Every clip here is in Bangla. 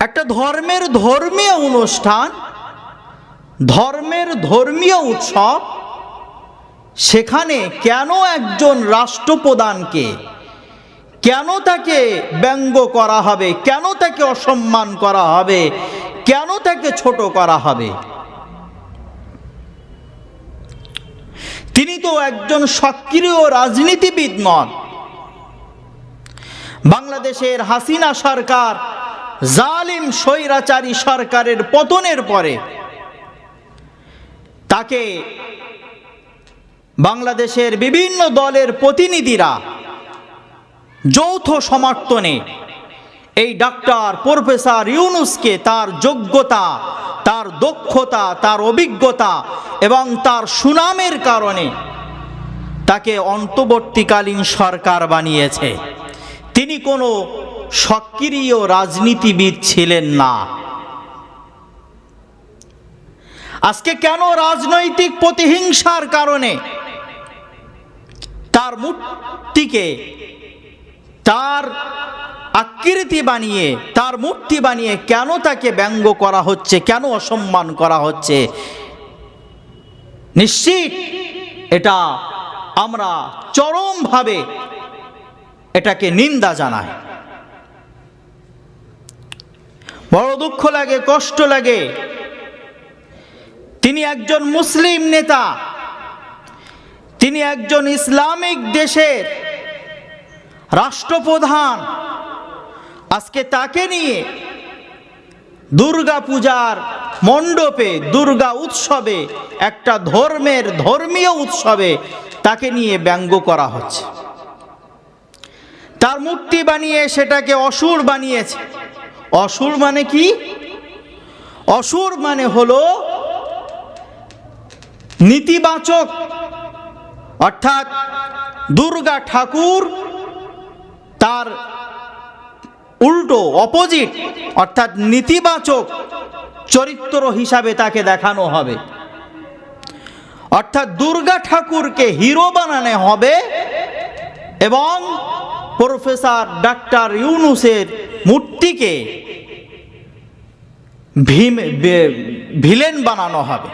একটা ধর্মের ধর্মীয় অনুষ্ঠান, ধর্মের ধর্মীয় উৎসব, সেখানে কেন একজন রাষ্ট্রপ্রধানকে, কেন তাকে ব্যঙ্গ করা হবে, কেন তাকে অসম্মান করা হবে, কেন তাকে ছোট করা হবে? তিনি তো একজন সক্রিয় রাজনীতিবিদ নন। বাংলাদেশের হাসিনা সরকার জালিম স্বৈরাচারী সরকারের পতনের পরে তাকে বাংলাদেশের বিভিন্ন দলের প্রতিনিধিরা যৌথ সমর্থনে এই ডাক্তার প্রফেসর ইউনুসকে তার যোগ্যতা, তার দক্ষতা, তার অভিজ্ঞতা এবং তার সুনামের কারণে তাকে অন্তর্বর্তীকালীন সরকার বানিয়েছে। তিনি কোনো সক্রিয় রাজনীতিবিদ ছিলেন না। আজকে কেন রাজনৈতিক প্রতিহিংসার কারণে তার মূর্তিকে, তার আকৃতি বানিয়ে, তার মূর্তি বানিয়ে কেন তাকে ব্যঙ্গ করা হচ্ছে, কেন অসম্মান করা হচ্ছে? নিশ্চিত এটা আমরা চরমভাবে এটাকে নিন্দা জানাই। বড় দুঃখ লাগে, কষ্ট লাগে। তিনি একজন মুসলিম নেতা। তিনি একজন ইসলামিক দেশের রাষ্ট্রপ্রধান। আজকে তাকে নিয়ে দুর্গা পূজার মণ্ডপে, দুর্গা উৎসবে, একটা ধর্মের ধর্মীয় উৎসবে তাকে নিয়ে ব্যঙ্গ করা হচ্ছে। তার মূর্তি বানিয়ে সেটাকে অসুর বানিয়েছে। অসুর মানে কি? অসুর মানে হলো নীতিবাচক। অর্থাৎ দুর্গা ঠাকুর তার উল্টো অপোজিট অর্থাৎ নীতিবাচক চরিত্র হিসাবে তাকে দেখানো হবে। অর্থাৎ দুর্গা ঠাকুরকে হিরো বানানো হবে এবং প্রফেসর ডাক্তার ইউনুসের মূর্তিকে ভীম ভিলেন বানানো হবে।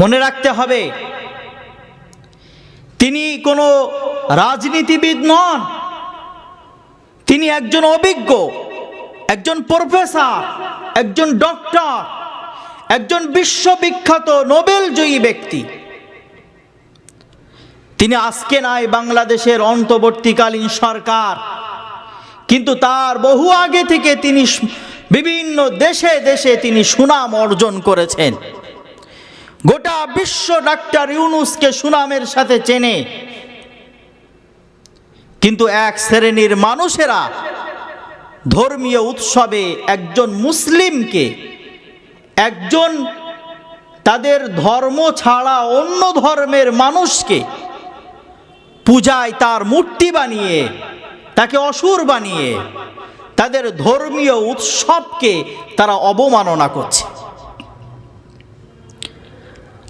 মনে রাখতে হবে, তিনি কোনো রাজনীতিবিদ নন। তিনি একজন অভিজ্ঞ, একজন প্রফেসর, একজন ডক্টর, একজন বিশ্ববিখ্যাত নোবেল জয়ী ব্যক্তি। তিনি আজকে নাই বাংলাদেশের অন্তর্বর্তীকালীন সরকার। কিন্তু তার বহু আগে থেকে তিনি বিভিন্ন দেশে দেশে তিনি সুনাম অর্জন করেছেন। গোটা বিশ্ব ডাক্তার ইউনুসকে সুনামের সাথে চেনে। কিন্তু এক শ্রেণির মানুষেরা ধর্মীয় উৎসবে একজন মুসলিমকে, একজন তাদের ধর্ম ছাড়া অন্য ধর্মের মানুষকে পূজায় তার মূর্তি বানিয়ে, তাকে অসুর বানিয়ে, তাদের ধর্মীয় উৎসবকে তারা অবমাননা করছে।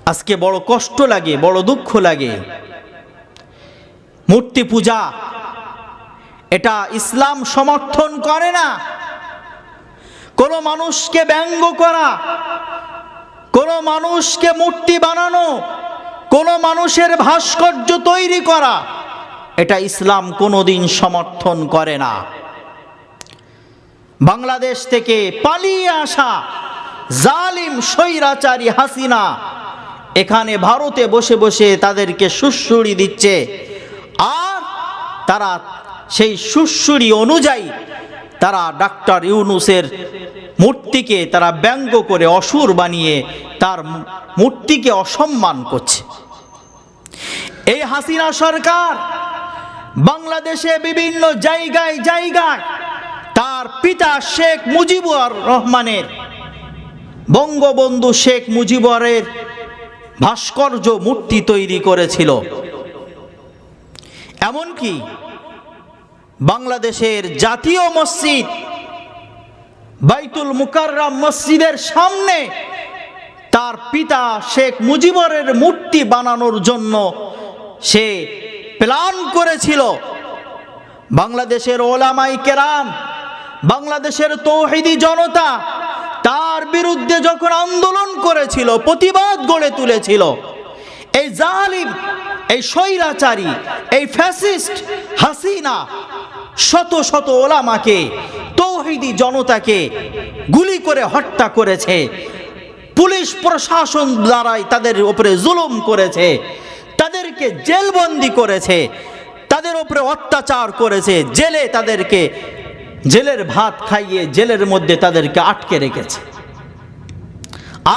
আজকে বড় কষ্ট লাগে, বড় দুঃখ লাগে। মূর্তি পূজা, এটা ইসলাম সমর্থন করে না। কোনো মানুষকে ব্যঙ্গ করা, কোনো মানুষকে মূর্তি বানানো কোনো মানুষের ভাস্কর্য তৈরি করা, এটা ইসলাম কোনোদিন সমর্থন করে না। বাংলাদেশ থেকে পালিয়ে আসা জালিম স্বৈরাচারী হাসিনা এখানে ভারতে বসে বসে তাদেরকে সুশ্রুড়ি দিচ্ছে, আর তারা সেই সুশ্রুড়ি অনুযায়ী তারা ডাক্তার ইউনুসের মূর্তিকে তারা ব্যঙ্গ করে অসুর বানিয়ে তার মূর্তিকে অসম্মান করছে। এই হাসিনা সরকার বাংলাদেশে বিভিন্ন জায়গায় জায়গায় তার পিতা শেখ মুজিবুর রহমানের, বঙ্গবন্ধু শেখ মুজিবরের ভাস্কর্য মূর্তি তৈরি করেছিল। এমনকি বাংলাদেশের জাতীয় মসজিদ বাইতুল মুকাররাম মসজিদের সামনে তার পিতা শেখ মুজিবরের মূর্তি বানানোর জন্য সে প্ল্যান করেছিল। বাংলাদেশের ওলামাই কেরাম, বাংলাদেশের তৌহিদি জনতা তার বিরুদ্ধে যখন আন্দোলন করেছিল, প্রতিবাদ গড়ে তুলেছিল, এই জালিম, এই স্বৈরাচারী, এই ফ্যাসিস্ট হাসিনা শত শত ওলামাকে, তৌহিদি জনতাকে গুলি করে হত্যা করেছে। পুলিশ প্রশাসন দ্বারাই তাদের উপরে জুলুম করেছে। তাদেরকে জেলবন্দি করেছে, তাদের উপরে অত্যাচার করেছে, জেলে তাদেরকে জেলের ভাত খাইয়ে জেলের মধ্যে তাদেরকে আটকে রেখেছে।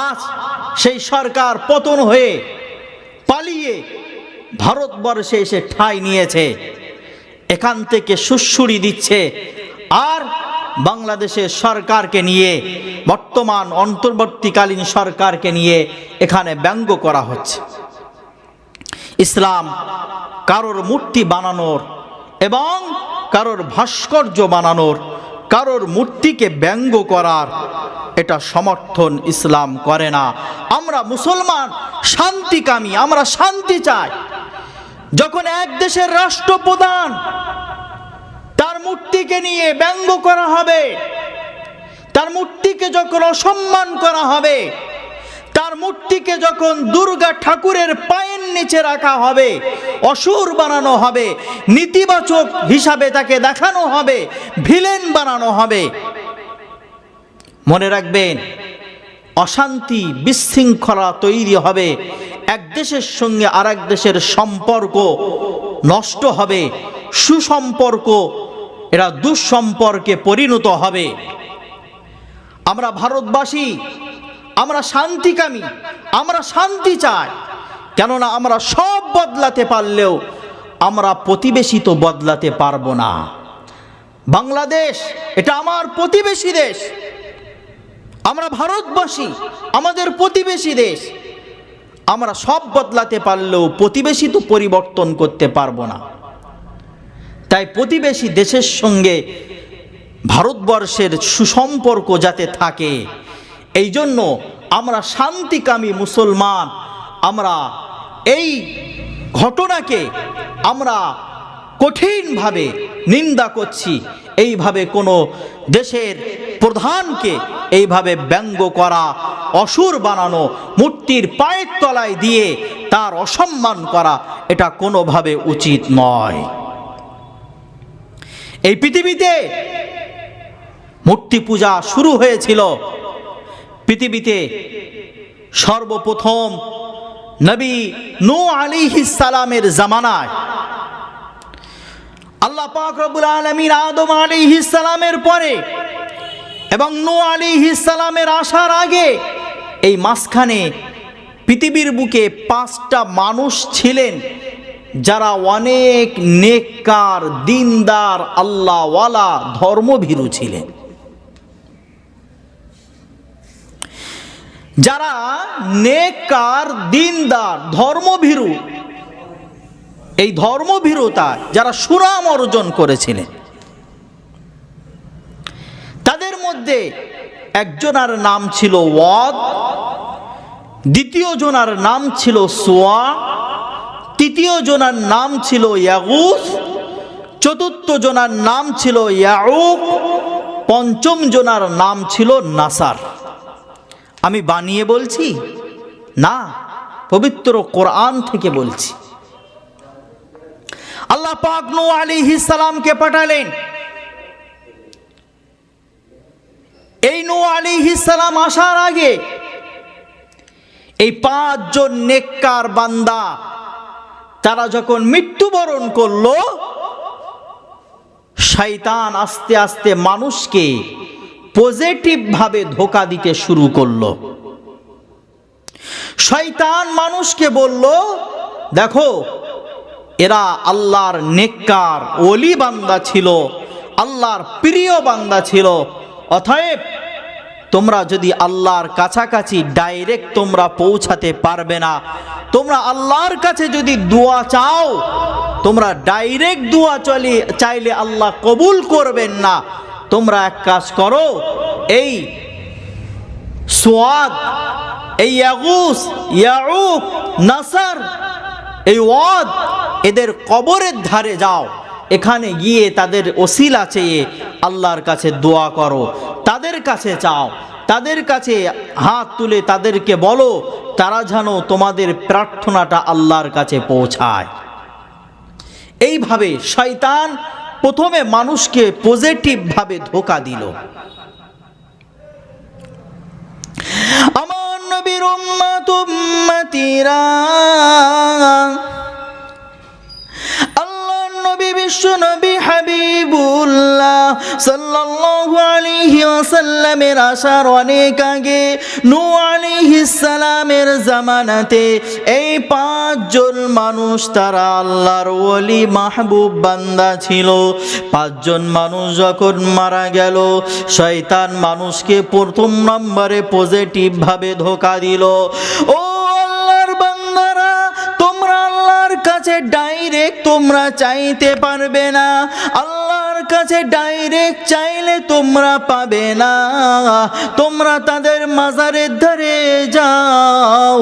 আজ সেই সরকার পতন হয়ে পালিয়ে ভারতবর্ষে এসে ঠাঁই নিয়েছে, এখান থেকে সুশ্রুড়ি দিচ্ছে, আর বাংলাদেশের সরকারকে নিয়ে, বর্তমান অন্তর্বর্তীকালীন সরকারকে নিয়ে এখানে ব্যঙ্গ করা হচ্ছে। ইসলাম, কারোর মূর্তি বানানোর এবং কারোর ভাস্কর্য বানানোর, কারোর মূর্তিকে ব্যঙ্গ করার, এটা সমর্থন ইসলাম করে না। আমরা মুসলমান, শান্তিকামী, আমরা শান্তি চাই। যখন এক দেশের রাষ্ট্রপ্রধান তার মূর্তিকে নিয়ে ব্যঙ্গ করা হবে, তার মূর্তিকে যখন অসম্মান করা হবে মূর্তিকে যখন দুর্গা ঠাকুরের পায়ের নিচে রাখা হবে, অসুর বানানো হবে, নেতিবাচক হিসাবে তাকে দেখানো হবে, ভিলেন বানানো হবে, মনে রাখবেন, অশান্তি বিশৃঙ্খলা তৈরি হবে, এক দেশের সঙ্গে আর দেশের সম্পর্ক নষ্ট হবে, সুসম্পর্ক, এরা দুঃসম্পর্কে পরিণত হবে। আমরা ভারতবাসী আমরা শান্তিকামী আমরা শান্তি চাই। কেননা আমরা সব বদলাতে পারলেও আমরা প্রতিবেশী তো বদলাতে পারব না। বাংলাদেশ, এটা আমার প্রতিবেশী দেশ। আমরা ভারতবাসী, আমাদের প্রতিবেশী দেশ। আমরা সব বদলাতে পারলেও প্রতিবেশী তো পরিবর্তন করতে পারব না। তাই প্রতিবেশী দেশের সঙ্গে ভারতবর্ষের সুসম্পর্ক যাতে থাকে এই জন্য আমরা শান্তিকামী মুসলমান। আমরা এই ঘটনাকে আমরা কঠিনভাবে নিন্দা করছি। এইভাবে কোনো দেশের প্রধানকে এইভাবে ব্যঙ্গ করা, অসুর বানানো, মূর্তির পায়ের তলায় দিয়ে তার অসম্মান করা, এটা কোনোভাবে উচিত নয়। এই পৃথিবীতে মূর্তি পূজা শুরু হয়েছিল পৃথিবীতে সর্বপ্রথম নবী নু আলিহিস সালামের জামানায়। আল্লাহ পাক রব্বুল আলামিন আদম আলাইহিস সালামের পরে এবং নু আলাইহিস সালামের আসার আগে এই মাঝখানে পৃথিবীর বুকে পাঁচটা মানুষ ছিলেন যারা অনেক নেককার, দিনদার, আল্লাহওয়ালা, ধর্মভীরু ছিলেন। যারা নেককার, দিনদার, ধর্মভীরু, এই ধর্মভীরতা যারা সুরাম অর্জন করেছিলেন, তাদের মধ্যে একজনার নাম ছিল ওয়াদ, দ্বিতীয় জনার নাম ছিল সোয়া, তৃতীয় জনার নাম ছিল ইয়াগুস, চতুর্থ জনার নাম ছিল ইয়াউক, পঞ্চম জনার নাম ছিল নাসার। আমি বানিয়ে বলছি? না, পবিত্র কোরআন থেকে বলছি। আল্লাহ পাক নূ আলাইহিস সালামকে পাঠালেন। এই নু আলাইহিস সালাম আসার আগে এই পাঁচজন নেককার বান্দা, তারা যখন মৃত্যুবরণ করল, শয়তান আস্তে আস্তে মানুষকে পজিটিভ ভাবে ধোকা দিতে শুরু করল। শয়তান মানুষকে বলল, দেখো, এরা আল্লাহর নেককার ওলি বান্দা ছিল, আল্লাহর প্রিয় বান্দা ছিল, অতএব তোমরা যদি আল্লাহর কাছাকাছি ডাইরেক্ট তোমরা পৌঁছাতে পারবে না, তোমরা আল্লাহর কাছে যদি দোয়া চাও, তোমরা ডাইরেক্ট দোয়া চলে, চাইলে আল্লাহ কবুল করবেন না। তোমরা এক কাজ করো, এই সোয়াদ, এই ইয়াগুস, ইয়াউক, নাসার, এই ওয়াদ এদের কবরের ধারে যাও। এখানে গিয়ে তাদের ওসিলা চেয়ে আল্লাহর কাছে দোয়া করো। তাদের কাছে চাও, তাদের কাছে হাত তুলে তাদেরকে বলো, তারা যেন তোমাদের প্রার্থনাটা আল্লাহর কাছে পৌঁছায়। এইভাবে শয়তান প্রথমে মানুষকে পজিটিভভাবে ধোকা দিল। আমার নবীর উম্মাত উম্মতিরা আল্লাহর নবী বিশ্ব নবী হাবিবুল্লাহ সাল্লাল্লাহু আলাইহি অনেক আগে সালামের জামানাতে এই পাঁচজন মানুষ তারা আল্লাহর ওলি মাহবুব বান্দা ছিল। পাঁচজন মানুষ যখন মারা গেল, শয়তান মানুষকে প্রথম নম্বরে পজিটিভ ভাবে ধোকা দিল। ও কাছে ডাইরেক্ট তোমরা চাইতে পারবে না। আল্লাহর কাছে ডাইরেক্ট চাইলে তোমরা পাবে না। তোমরা তাদের মাজারের ধারে যাও,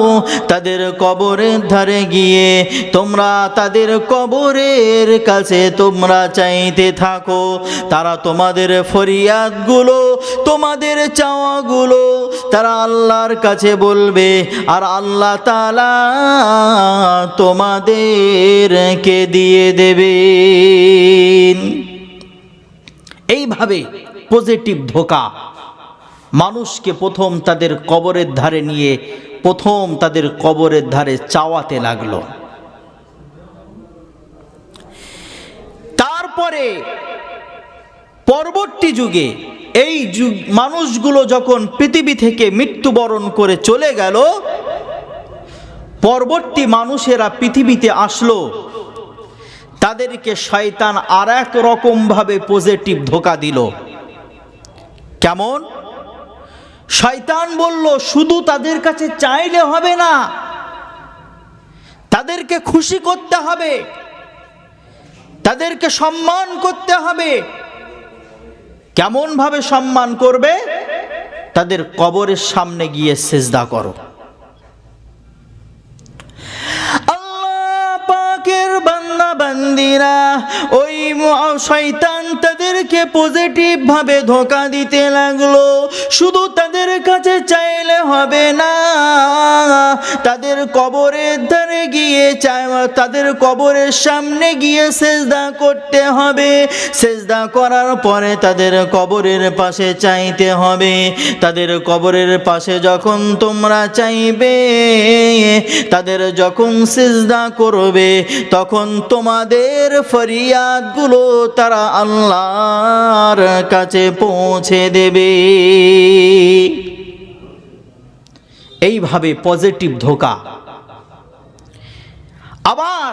তাদের কবরের ধারে গিয়ে তোমরা তাদের কবরের কাছে তোমরা চাইতে থাকো। তারা তোমাদের ফরিয়াদগুলো, তোমাদের চাওয়াগুলো, তারা আল্লাহর কাছে বলবে, আর আল্লাহ তালা তোমাদেরকে দিয়ে দেবেন। এইভাবে পজিটিভ ধোকা। মানুষকে প্রথম তাদের কবরের ধারে নিয়ে, প্রথম তাদের কবরের ধারে চাওয়াতে লাগল। তারপরে, পরবর্তী যুগে এই যুগ, মানুষগুলো যখন পৃথিবী থেকে মৃত্যুবরণ করে চলে গেল, পরবর্তী মানুষেরা পৃথিবীতে আসলো। তাদেরকে শয়তান আর এক রকমভাবে পজিটিভ ধোকা দিল। কেমন? শয়তান বলল, শুধু তাদের কাছে চাইলে হবে না, তাদেরকে খুশি করতে হবে, তাদেরকে সম্মান করতে হবে। কেমন ভাবে সম্মান করবে? তাদের কবরের সামনে গিয়ে সেজদা করো। আল্লাহ পাকের বান্দিরা ওই শয়তান তাদেরকে পজিটিভ ভাবে ধোকা দিতে লাগল। শুধু তাদের কাছে চাইলে হবে না, তাদের কবরের ধারে গিয়ে তাদের কবরের সামনে গিয়ে সেজদা করতে হবে। সেজদা করার পরে তাদের কবরের পাশে চাইতে হবে। তাদের কবরের পাশে যখন তোমরা চাইবে, তাদের যখন সেজদা করবে, তখন তোমাদের ফরিয়াদগুলো তারা আল্লাহর কাছে পৌঁছে দেবে। এইভাবে পজিটিভ ধোকা। আবার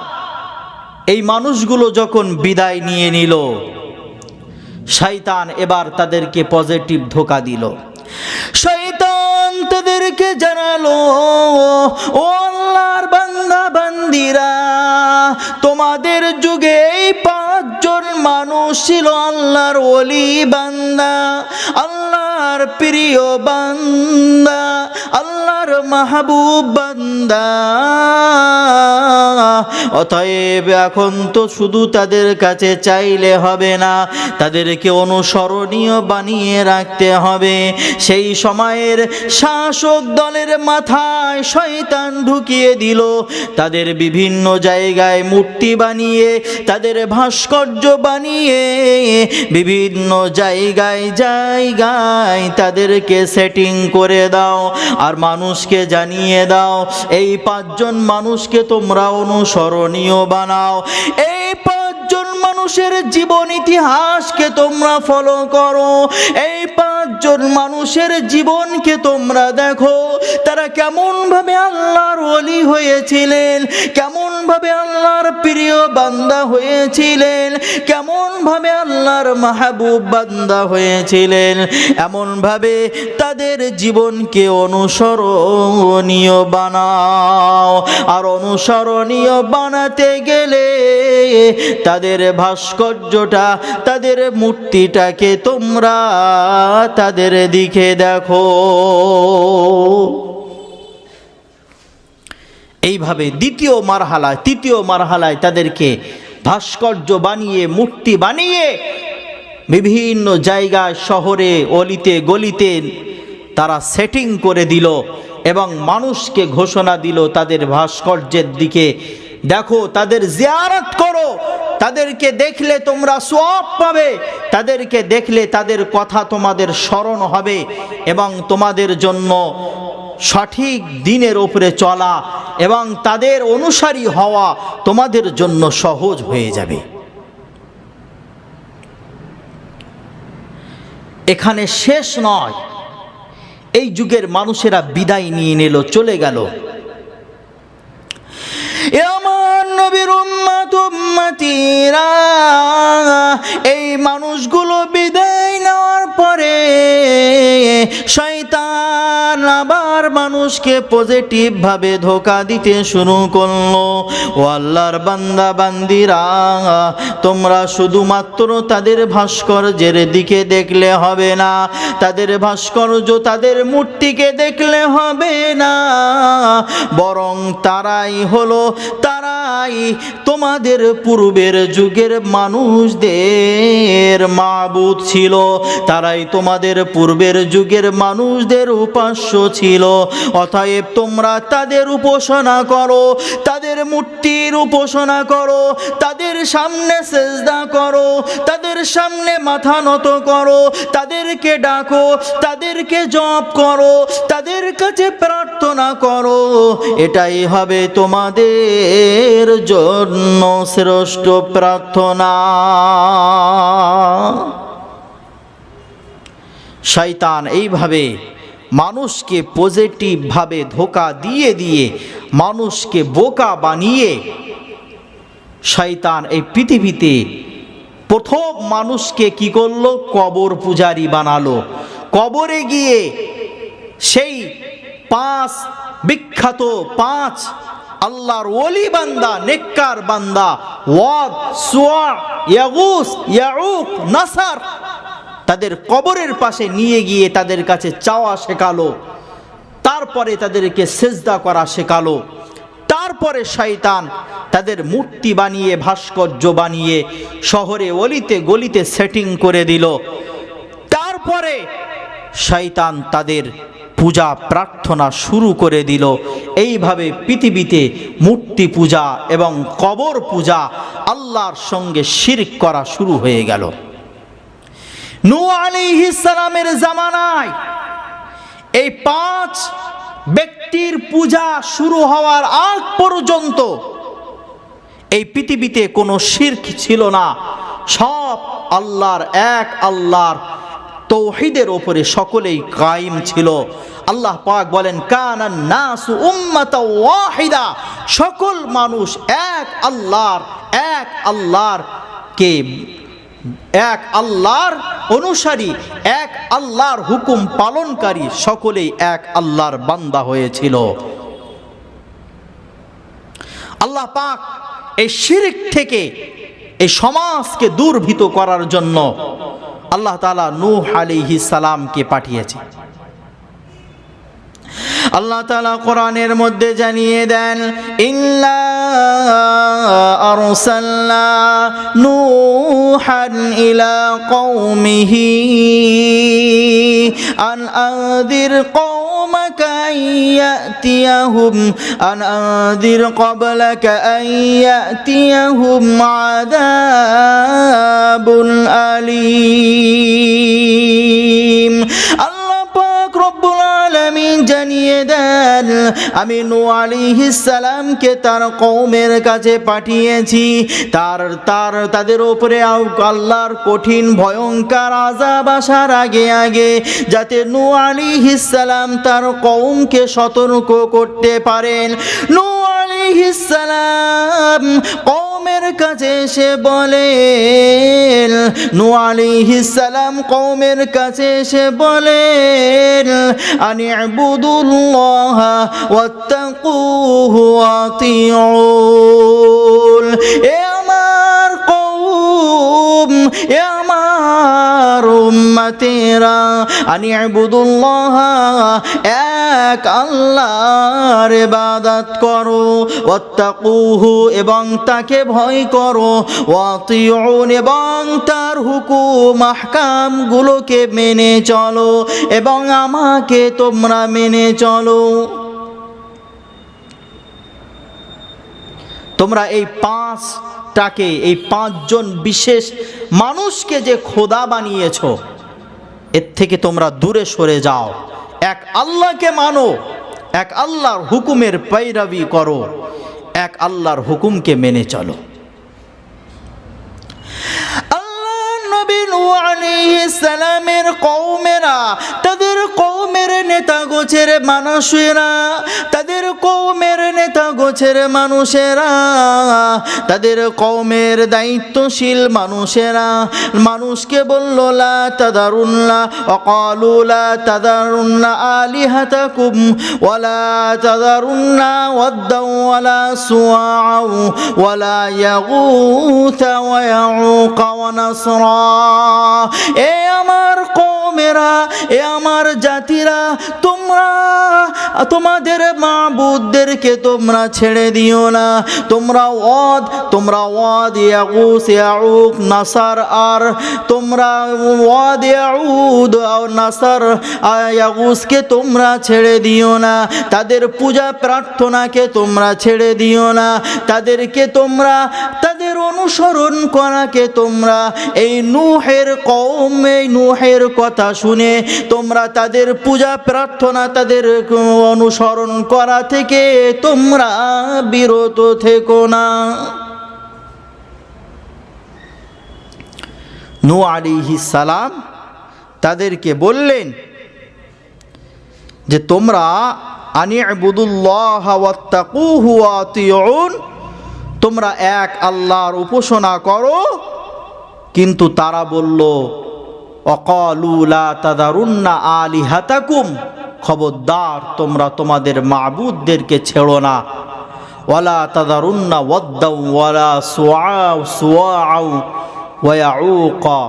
এই মানুষগুলো যখন বিদায় নিয়ে নিল, শয়তান এবার তাদেরকে পজিটিভ ধোকা দিল। শয়তান তাদেরকে জানালো, ও আল্লাহর বান্দা, বান্দিরা, তোমাদের যুগে এই পাঁচজন মানুষ ছিল আল্লাহর ওলি বান্দা, আল্লাহর প্রিয় বান্দা আল্লাহর মাহবুব বান্দা। অতএব এখন তো শুধু তাদের কাছে চাইলে হবে না, তাদেরকে অনুসরণীয় বানিয়ে রাখতে হবে। সেই সময়ের শাসক দলের মাথায় শয়তান ঢুকিয়ে দিল, তাদের বিভিন্ন জায়গায় মূর্তি বানিয়ে, তাদের ভাস্কর্য বানিয়ে, বিভিন্ন জায়গায় জায়গায় তাদেরকে সেটিং করে দাও। আর মানুষকে জানিয়ে দাও, এই পাঁচজন মানুষকে তোমরা অনুসরণীয় বানাও। এই পাঁচজন মানুষের জীবন ইতিহাসকে তোমরা ফলো করো। এই পাঁচজন মানুষের জীবনকে তোমরা দেখো, তারা কেমন ভাবে আল্লাহর অলি হয়েছিলেন কেমন ভাবে আল্লাহর প্রিয় বান্দা হয়েছিলেন কেমন ভাবে আল্লাহর মাহবুব বান্দা হয়েছিলেন এমন ভাবে তাদের জীবনকে অনুসরণীয় বানাও। আর অনুসরণীয় বানাতে গেলে তাদের ভাস্কর্যটা, তাদের মূর্তিটাকে তোমরা দিকে দেখো। এইভাবে দ্বিতীয় মারহালায়, তৃতীয় মারহালায় তাদেরকে ভাস্কর্য বানিয়ে, মূর্তি বানিয়ে বিভিন্ন জায়গায়, শহরে, অলিতে, গলিতে তারা সেটিং করে দিল এবং মানুষকে ঘোষণা দিল তাদের ভাস্কর্যের দিকে দেখো, তাদের জিয়ারত করো। তাদেরকে দেখলে তোমরা সোয়াব পাবে। তাদেরকে দেখলে তাদের কথা তোমাদের স্মরণ হবে এবং তোমাদের জন্য সঠিক দিনের ওপরে চলা এবং তাদের অনুসারী হওয়া তোমাদের জন্য সহজ হয়ে যাবে। এখানে শেষ নয়। এই যুগের মানুষেরা বিদায় নিয়ে নিল, চলে গেল। নবীর উম্মত উম্মতিরা এই মানুষগুলো বিদায় পরে শয়তান আবার মানুষকে পজিটিভ ভাবে ধোকা দিতে শুরু করল। ও আল্লাহর বান্দা, বান্দিরা, তোমরা শুধুমাত্র তাদের ভাস্কর্যের দিকে দেখলে হবে না। তাদের ভাস্কর্য তাদের মূর্তিকে দেখলে হবে না। বরং তারাই হলো, তারাই তোমাদের পূর্বের যুগের মানুষদের মাবুদ ছিল। তারাই তোমাদের পূর্বের যুগের মানুষদের উপাস্য ছিল। অতএব তোমরা তাদের উপাসনা করো, তাদের মূর্তির উপাসনা করো, তাদের সামনে সেজদা করো, তাদের সামনে মাথা নত করো, তাদেরকে ডাকো, তাদেরকে জপ করো, তাদের কাছে প্রার্থনা করো। এটাই হবে তোমাদের জন্য শ্রেষ্ঠ প্রার্থনা। শয়তান এইভাবে মানুষকে পজিটিভভাবে ধোকা দিয়ে দিয়ে মানুষকে বোকা বানিয়ে শয়তান এই পৃথিবীতে প্রথম মানুষকে কি করল? কবর পূজারি বানালো। কবরে গিয়ে সেই পাঁচ, বিখ্যাত পাঁচ আল্লাহর ওলি বান্দা, নেককার বান্দা, ওয়াদ, সুয়া, ইয়াগুস, ইয়াউক, নাসার তাদের কবরের পাশে নিয়ে গিয়ে তাদের কাছে চাওয়া শেখালো। তারপরে তাদেরকে সেজদা করা শেখালো। তারপরে শয়তান তাদের মূর্তি বানিয়ে, ভাস্কর্য বানিয়ে শহরে অলিতে গলিতে সেটিং করে দিল। তারপরে শয়তান তাদের পূজা প্রার্থনা শুরু করে দিল। এইভাবে পৃথিবীতে মূর্তি পূজা এবং কবর পূজা আল্লাহর সঙ্গে শিরিক করা শুরু হয়ে গেল। নূ আলাইহিস সালামের জামানায় এই পাঁচ ব্যক্তির পূজা শুরু হওয়ার আগ পর্যন্ত এই পৃথিবীতে কোনো শির্ক ছিল না। সব আল্লাহর, এক আল্লাহর তৌহিদের ওপরে সকলেই কায়েম ছিল। আল্লাহ পাক বলেন কানান নাসু উম্মাতা ওয়াহিদা। সকল মানুষ এক আল্লাহর এক আল্লাহর কে এক আল্লাহর অনুসারী, এক আল্লাহর হুকুম পালনকারী সকলেই এক আল্লাহর বান্দা হয়েছিল। আল্লাহ পাক এই শিরিক থেকে এই সমাজকে দূরভীত করার জন্য আল্লাহ তালা নূহ আলিহি সালামকে পাঠিয়েছে। আল্লাহ তালা কোরআনের মধ্যে জানিয়ে দেন, ইল্লা أرسلنا نوحا إلى قومه أن أنذر قومك أن يأتيهم أن أنذر قبلك أن يأتيهم عذاب أليم الله رب العالمين আলামিন জানিয়ে দেন, আমি নু সালামকে তার কৌমের কাছে পাঠিয়েছি। তার তার, তাদের ওপরে আল্লাহর কঠিন, ভয়ঙ্কর আজাব আসার আগে আগে, যাতে নু সালাম তার কৌমকে সতর্ক করতে পারেন। নূ আলাইহিস সালাম, কওমের কাছে এসে বলেন নূ আলাইহিসসালাম কওমের কাছে এসে বলেন আনি ইবুদুল্লাহ ওয়াত্তাকুহু ওয়াতিউন এ এক আল্লাহর ইবাদত করো, ওয়াত্তাকুহু এবং তাকে ভয় করো, ওয়াতিউন এবং তার হুকুম, আহকামগুলোকে মেনে চলো এবং আমাকে তোমরা মেনে চলো। তোমরা এই তাকে এই পাঁচজন বিশেষ মানুষকে যে খোদা বানিয়েছ, এর থেকে তোমরা দূরে সরে যাও। এক আল্লাহকে মানো, এক আল্লাহর হুকুমের পাইরাবি করো, এক আল্লাহর হুকুমকে মেনে চলো। আল্লাহ নবী আলাইহিস সালামের কওমেরা নেতা গোছের মানুষেরা, তাদের কৌমের নেতা গোছের মানুষেরা, তাদের কৌমের দায়িত্বশীল মানুষেরা। মানুষকে বলল, লা তাদারুন্না অকালু, লা তাদারুন্না আলিহাতাকুম ওয়ালা তাদারুন্না ওয়াদ্দাও ওয়ালা সুআউ ওয়ালা ইয়াগুথা ওয়া এ আমার কওমেরা এ আমার জাতিরা, তোমরা, তোমাদের মাবুদদেরকে তোমরা ছেড়ে দিও না। তোমরা ওয়াদ তোমরা ওয়াদ ইয়াগুস ইয়াউক, নাসার, আর তোমরা ওয়াদ ইয়াউদ নাসার আর ইয়াগুসকে তোমরা ছেড়ে দিও না। তাদের পূজা প্রার্থনাকে তোমরা ছেড়ে দিও না। তাদেরকে তোমরা অনুসরণ করাকে তোমরা এই নুহের কৌম এই নুহের কথা শুনে তোমরা তাদের পূজা প্রার্থনা, তাদের অনুসরণ করা থেকে তোমরা বিরত থেকো না। নু আলিহি সালাম তাদেরকে বললেন যে তোমরা আনি আবুদুল্লাহ ওয়াত্তাকুহু ওয়াতিউন তোমরা এক আল্লাহর উপাসনা করো। কিন্তু তারা বলল অকালুলা তাদারুন্না আলি হাতাকুম খবরদার, তোমরা তোমাদের মাবুদদেরকে ছেড়ো না। ওয়ালা তাদারুন্না ওয়াদ্দাউ ওয়ালা সুআউ সুআউ, ওয়ায়াউকা,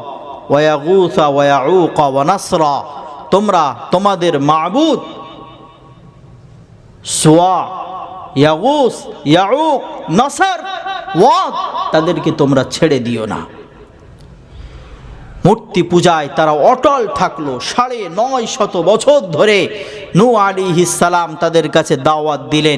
ওয়ায়াগুসা, ওয়ায়াউকা ওয়া নাসরা তোমরা তোমাদের মাবুদ, সোয়া ইয়াগুস, ইয়াউক, নসার, ওয়াদ, তাদেরকে তোমরা ছেড়ে দিও না। মূর্তি পূজায় তারা অটল থাকল সাড়ে নয় শত বছর ধরে। নু আলী সালাম তাদের কাছে দাওয়াত দিলেন।